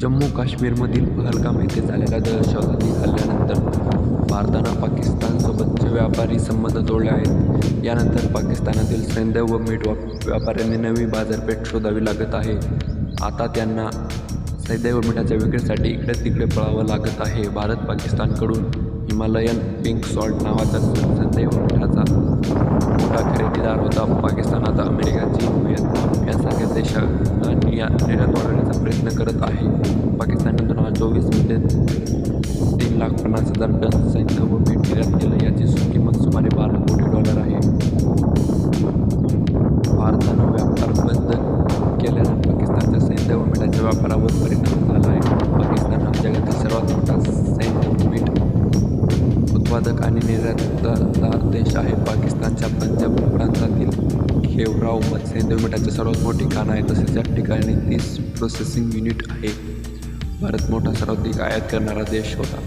जम्मू काश्मीरमधील पहलगाम येथे झालेल्या दहशतवादी हल्ल्यानंतर भारतानं पाकिस्तानसोबतचे व्यापारी संबंध तोडले आहेत यानंतर पाकिस्तानातील सैन्य व मीठ व्यापाऱ्यांनी नवी बाजारपेठ शोधावी लागत आहे. आता त्यांना सैदैव व मिठाच्या विक्रीसाठी इकडे तिकडे पळावं लागत आहे. भारत पाकिस्तानकडून हिमालयन पिंक सॉल्ट नावाचा सैन्य व मिठाचा मोठा खरेदीदार होता. पाकिस्तानात अमेरिकाची अमेरिका चीन व्हिएतनाम यासारख्या देशांना निर्यात वाढवण्याचा प्रयत्न करत आहे. पाकिस्तानने दोन हजार चोवीसमध्ये तीन लाख पन्नास हजार टन सैन्य व मीठ निर्यात केलं. याची किंमत सुमारे बारा कोटी डॉलर आहे. भारतानं व्यापार बंद केल्यानं पाकिस्तानच्या सैन्य व मिठाच्या व्यापारावर परिणाम झाला आहे. पाकिस्तान हा जगातील सर्वात मोठा सैन्य मीठ उत्पादक आणि निर्यातदार देश आहे. पाकिस्तानच्या पंजाब प्रांतातील खेवराव सैन्य मिठाचे सर्वात मोठे खाण आहे. तसेच या ठिकाणी तीस प्रोसेसिंग युनिट आहे. भारत मोठा सर्वाधिक आयात करणारा देश होता.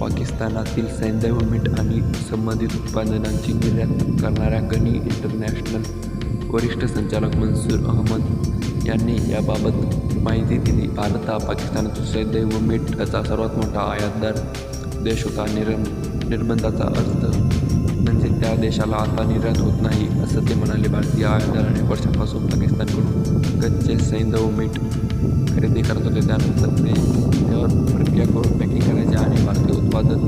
पाकिस्तानातील सैन्य मीठ आणि संबंधित उत्पादनांची निर्यात करणाऱ्या गणी इंटरनॅशनल वरिष्ठ संचालक मनसूर अहमद यांनी याबाबत माहिती दिली. भारत हा पाकिस्तानातील सैन्य व मीठाचा सर्वात मोठा आयातदार देश होता. निर निर्बंधाचा अर्थ देशाला आता निर्यात होत नाही असं ते म्हणाले भारतीय आयातदार अनेक वर्षांपासून पाकिस्तानकडून कच्चे सैन्य व मीठ खरेदी करत होते. त्यानंतर ते त्यावर प्रक्रिया करून पॅकिंग करायचे आणि भारतीय उत्पादन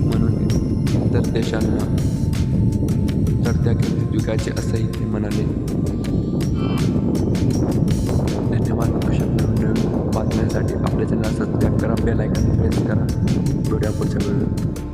म्हणून इतर देशांना चढत्या किमतीत विकायचे असंही ते म्हणाले. धन्यवाद बातम्यांसाठी आपल्या चॅनल सबस्क्राईब करा बेल आयकॉन प्रेस करा. भेटूया पुढच्या वेळेला